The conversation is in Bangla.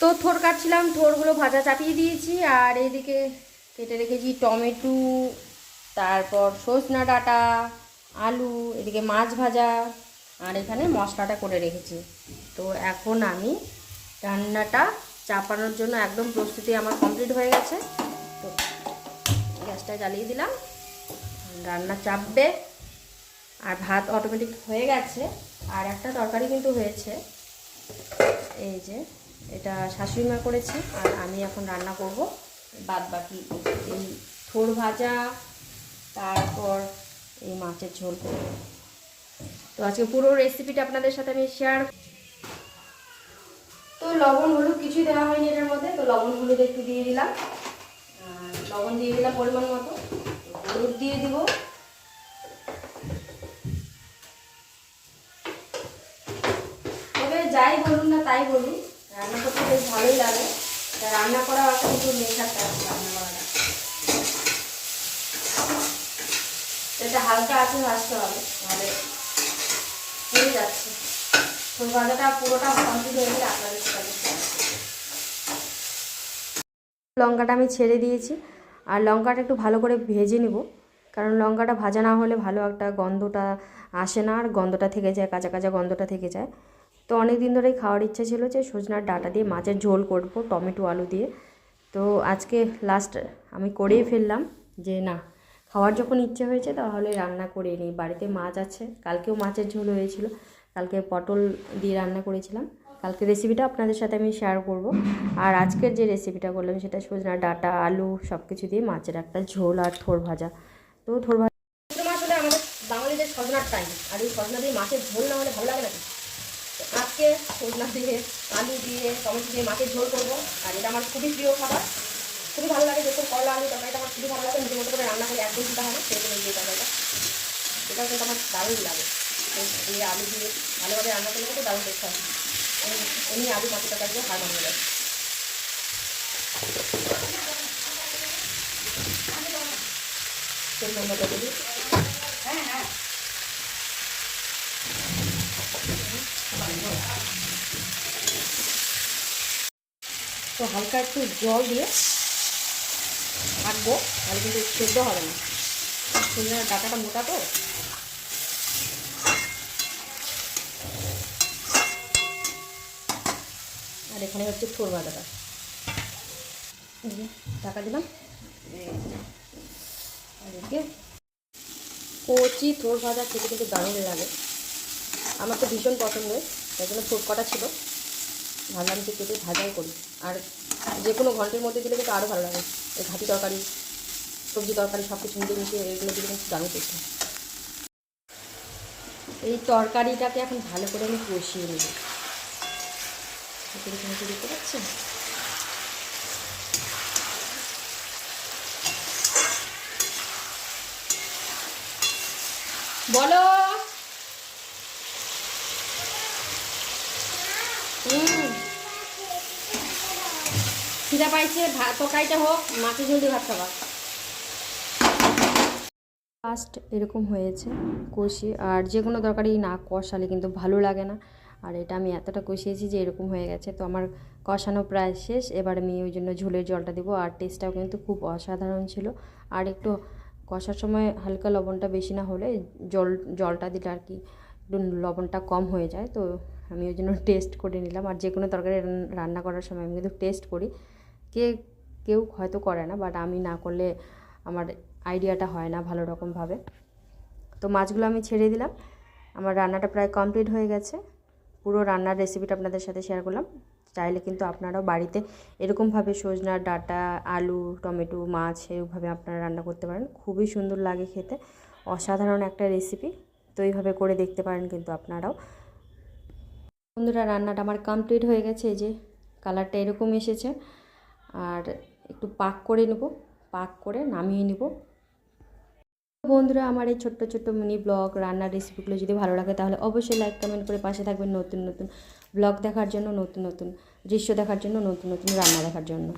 তো থোর কাটছিলাম থোরগুলো ভাজা চাপিয়ে দিয়েছি, আর এইদিকে কেটে রেখেছি টমেটো, তারপর সজনা ডাঁটা, আলু, এদিকে মাছ ভাজা, আর এখানে মশলাটা করে রেখেছি। তো এখন আমি রান্নাটা চাপানোর জন্য একদম প্রস্তুতি আমার কমপ্লিট হয়ে গেছে। তো গ্যাসটা জ্বালিয়ে দিলাম, রান্না চাপবে, আর ভাত অটোমেটিক হয়ে গেছে, আর একটা তরকারি কিন্তু হয়েছে। এই যে এটা শাশুড়ি মা করেছি আর আমি এখন রান্না করব। বাদ বাকি এই থোর ভাজা, তারপর এই মাছের ঝোল তো আজকে পুরো রেসিপিটা আপনাদের সাথে আমি শেয়ার তো লবণ, হলুদ কিছুই দেওয়া হয়নি এটার মধ্যে, তো লবণ, হলুদ একটু দিয়ে দিলাম। লবণ দিয়ে দিলাম পরিমাণ মতো। হলুদ দিয়ে দিব। তবে যাই বলুন না তাই বলুন। রান্না করতে বেশ ভালোই লাগে। তা রান্না করা একটা কিন্তু নেশাটা রান্না করাটা এটা হালকা আছে ভাজতে হবে, নাহলে হয়ে যাচ্ছে। ফুল ভাজাটা পুরোটা কমপ্লিট হয়ে গেলে আপনাদের সাথে লঙ্কাটা আমি ছেড়ে দিয়েছি, আর লঙ্কাটা একটু ভালো করে ভেজে নেব, কারণ লঙ্কাটা ভাজা না হলে ভালো একটা গন্ধটা আসে না, আর গন্ধটা থেকে যায়, কাঁচা কাঁচা গন্ধটা থেকে যায়। তো অনেক দিন ধরেই খাওয়ার ইচ্ছা ছিল যে সজনার ডাটা দিয়ে মাছের ঝোল করব, টমেটো, আলু দিয়ে। তো আজকে লাস্ট আমি করেই ফেললাম যে না, খাওয়ার যখন ইচ্ছে হয়েছে তাহলে রান্না করে নিই। বাড়িতে মাছ আছে, কালকেও মাছের ঝোল হয়েছিল, কালকে পটল দিয়ে রান্না করেছিলাম। কালকে রেসিপিটা আপনাদের সাথে আমি শেয়ার করব। আর আজকের যে রেসিপিটা করলাম সেটা সজনা ডাটা, আলু সব কিছু দিয়ে মাছের একটা ঝোল আর থোর ভাজা। তো থোর ভাজা মাছ হলে আমাদের বাঙালিদের সজনার টাইম আর এই সজনা দিয়ে মাছের ঝোল না হলে ভালো লাগে তো আজকে সজনা দিয়ে, আলু দিয়ে, টমেটো দিয়ে মাছের ঝোল করব। আর এটা আমার খুবই প্রিয় খাবার। খুবই ভালো লাগে যখন করলা আলু তরকারিটা আমার খুবই ভালো লাগে। নিজের মতো করে রান্না করে একদম চিন্তা হয় না সেরকম এই তরকারিটা। এটা কিন্তু আমার দারুণ লাগে। দিয়ে আলু দিয়ে ভালোভাবে রান্না করলে কিন্তু দারুণ দেখতে হবে এমনি আলু মাছের তরকারি দিয়ে হার মানিয়ে মতো দিই হ্যাঁ হ্যাঁ তো হালকা একটু জল দিয়ে থাকব, তাহলে কিন্তু সেদ্ধ হবে না। সজনের ডাটাটা মোটা তো। আর এখানে হচ্ছে থোর বাদাটা টাকা দিলাম। আর কচি থোর ভাজা খেতে কিন্তু দারুণ লাগে। আমার তো ভীষণ পছন্দের তাই জন্য থোর কটা ছিল। ভাবলাম যে কেটে ভাজাই করি। আর যে কোনো ঘন্টের মধ্যে দিলে কিন্তু আরও ভালো লাগে। এই ঘাটি তরকারি, সবজি তরকারি সব কিছু মিলিয়ে মিশিয়ে এগুলো দিলে কিন্তু দারুণ হয়। এই তরকারিটাকে এখন ভালো করে আমি কষিয়ে নেব। দেখতে পাচ্ছেন? বলো। হুম। খিদা পাইছে, ভাত হোক মাছের ঝোল দিয়ে ভাত খাবা। ফার্স্ট এরকম হয়েছে, কষি, আর যে কোনো তরকারি না কষালে কিন্তু ভালো লাগে না। আর এটা আমি এতটা কষিয়েছি যে এরকম হয়ে গেছে, তো আমার কষানো প্রায় শেষ। এবার আমি ওই জন্য ঝোলের জলটা দেবো, আর টেস্টটাও কিন্তু খুব অসাধারণ ছিল। আর একটু কষার সময় হালকা লবণটা বেশি না হলে জল, জলটা দিলে আর কি একটু লবণটা কম হয়ে যায়। তো আমি ওই জন্য টেস্ট করে নিলাম। আর যে কোনো তরকারি রান্না করার সময় আমি কিন্তু টেস্ট করি। কে, কেউ হয়তো করে না বাট আমি না করলে আমার আইডিয়াটা হয় না ভালো রকমভাবে। তো মাছগুলো আমি ছেড়ে দিলাম। আমার রান্নাটা প্রায় কমপ্লিট হয়ে গেছে। পুরো রান্নার রেসিপিটা আপনাদের সাথে শেয়ার করলাম। চাইলে কিন্তু আপনারাও বাড়িতে এরকমভাবে সজনা, ডাটা, আলু, টমেটো, মাছ এরকমভাবে আপনারা রান্না করতে পারেন। খুবই সুন্দর লাগে খেতে। অসাধারণ একটা রেসিপি তো এইভাবে করে দেখতে পারেন কিন্তু আপনারাও। বন্ধুরা, রান্নাটা আমার কমপ্লিট হয়ে গেছে। এই যে কালারটা এরকম এসেছে। আর একটু পাক করে নেব, পাক করে নামিয়ে নেব। বন্ধুরা, আমার এই ছোট্ট ছোট্ট মিনি ব্লগ রান্নার রেসিপিগুলো যদি ভালো লাগে, তাহলে অবশ্যই লাইক কমেন্ট করে পাশে থাকবেন নতুন নতুন ব্লগ দেখার জন্য, নতুন নতুন দৃশ্য দেখার জন্য, নতুন নতুন রান্না দেখার জন্য।